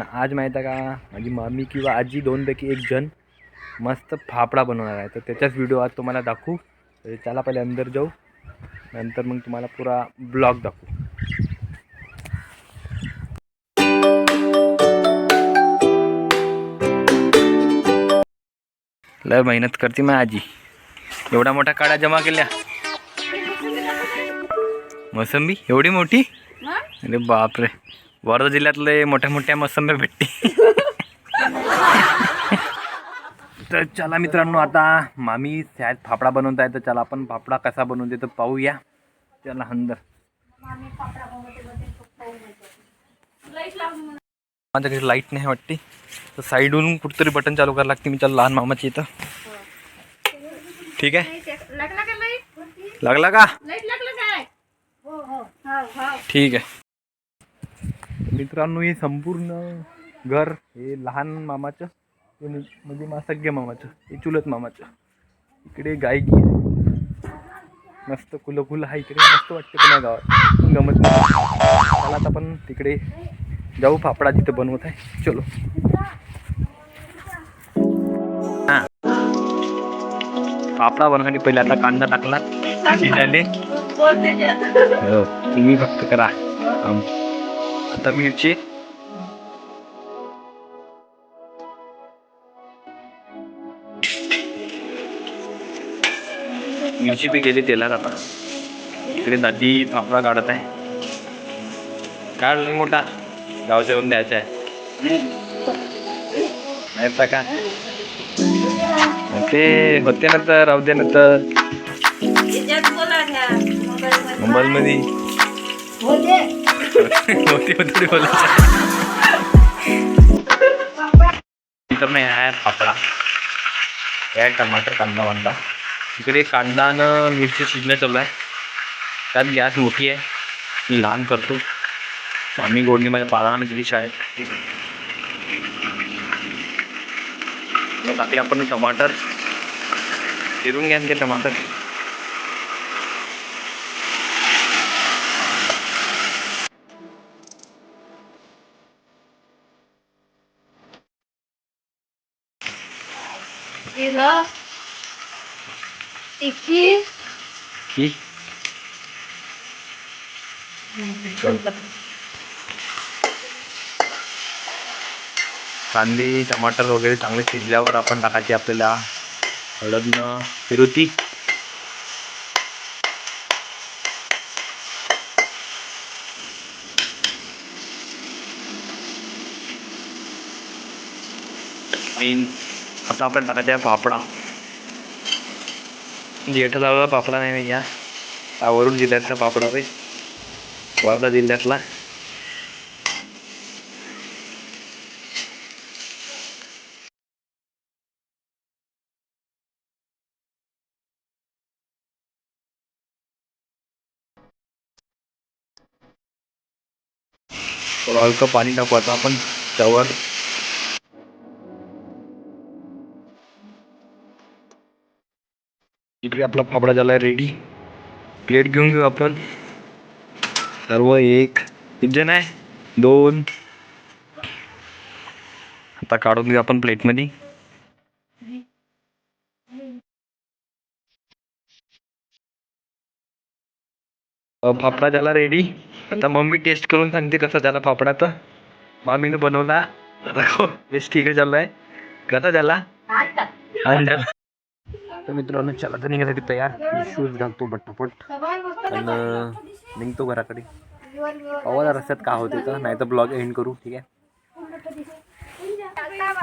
आणि आज माहीत आहे का माझी मम्मी किंवा आजी दोनपैकी एक जण मस्त फाफडा बनवणार आहे. तर त्याचाच व्हिडिओ आज तुम्हाला दाखवू. तर चला पहिले अंदर जाऊ. नंतर मग तुम्हाला पुरा ब्लॉग दाखवू. लय मेहनत करते माझी आजी. एवढा मोठा काळा जमा केल्या. मोसंबी एवढी मोठी? अरे बापरे. वर्धा जिल्ह्यातले मोठ्या मोठ्या मोसंब्या भेटते तर चला मित्रांनो आता मामी शाळेत फाफडा बनवत आहे तर चला आपण फाफडा कसा बनवते तर पाहूया. चला अंदर माझ्या घरी लाइट नाही वाटते. तर साईडवरून कुठतरी बटन चालू करायला लागते मी चला लहान मामाची इथं. ठीक आहे? लागला का लाइट लागला का? लाइट लागलं काय? हो हो हो हो ठीक आहे. मित्रांनो हे संपूर्ण घर हे लहान मामाचं म्हणजे मा सगळे मामाचं हे चुलत मामाचं. इकडे गायकी आहे. मस्त फुलं फुलं आहे इकडे मस्त वाटते पण या गावात. पण गमत नाही. आता आपण तिकडे जाऊ फाफडा जिथं बनवत आहे. चलो. हां. फाफडा बनवण्यासाठी पहिले आता कांदा टाकला. शिजायले. हो, तुम्ही फक्त करा. आता मिरची. मिरची बी गेली तेलात आता. इकडे दादी फाफडा काढत आहे. काढ मोठा. गावच्या येऊन द्यायचा आहे. का ते होते ना तर राहू दे ना तर. मोबाईल मध्ये. होती थोडी बोलायचं नंतर नाही आहे फाफडा काय टमाटर कांदा वांदा इकडे कांदा आणि मिरची शिजणं चालू आहे त्यात गॅस मोठी आहे. लहान करतो. आम्ही गोडणी माझ्या पालानं गेली शाळेत. टाकले आपण टमाटर फिरून घ्या ते टमाटर. जिरं तिखी ही कांदे टमाटर वगैरे चांगले शिजल्यावर आपण टाकायची आपल्याला. हळदनं फिरुती मेन आता आपण टाकायचा आहे फाफडा जेठालाला पापडा नाही भैया. हा वरुण जिल्ह्यातला पापडा रे वर्धा जिल्ह्यातला. थोडं हलकं पाणी टाकू आता आपण. त्यावर इकडे आपला फाफडा झाला रेडी प्लेट घेऊन घेऊ आपण. सर्व एक. जण आहे? दोन. आता काढून घेऊ आपण प्लेटमध्ये फाफडा झाला रेडी आता मम्मी टेस्ट करून सांगते कसा झाला फाफडा तर मामीनं बनवला. बेस्ट ठीक आहे चाललाय. कसा झाला? तर मित्रांनो चला तर निघायसाठी तयार. शूज घालतो पटापट. आणि निघतो घराकडे. आवाज रस्त्यात का होते तर नाही तर ब्लॉग एंड करू ठीक आहे?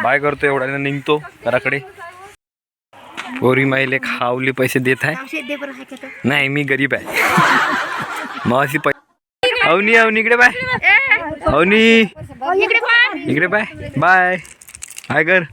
बाय करतो एवढ्याने निघतो घराकडे. पोरी माहिले खावले पैसे देत आहे. नाही मी गरीब आहे. मावशी पैसे अवनी अवनी इकडे बाय अवनी. इकडे बाय बाय बाय कर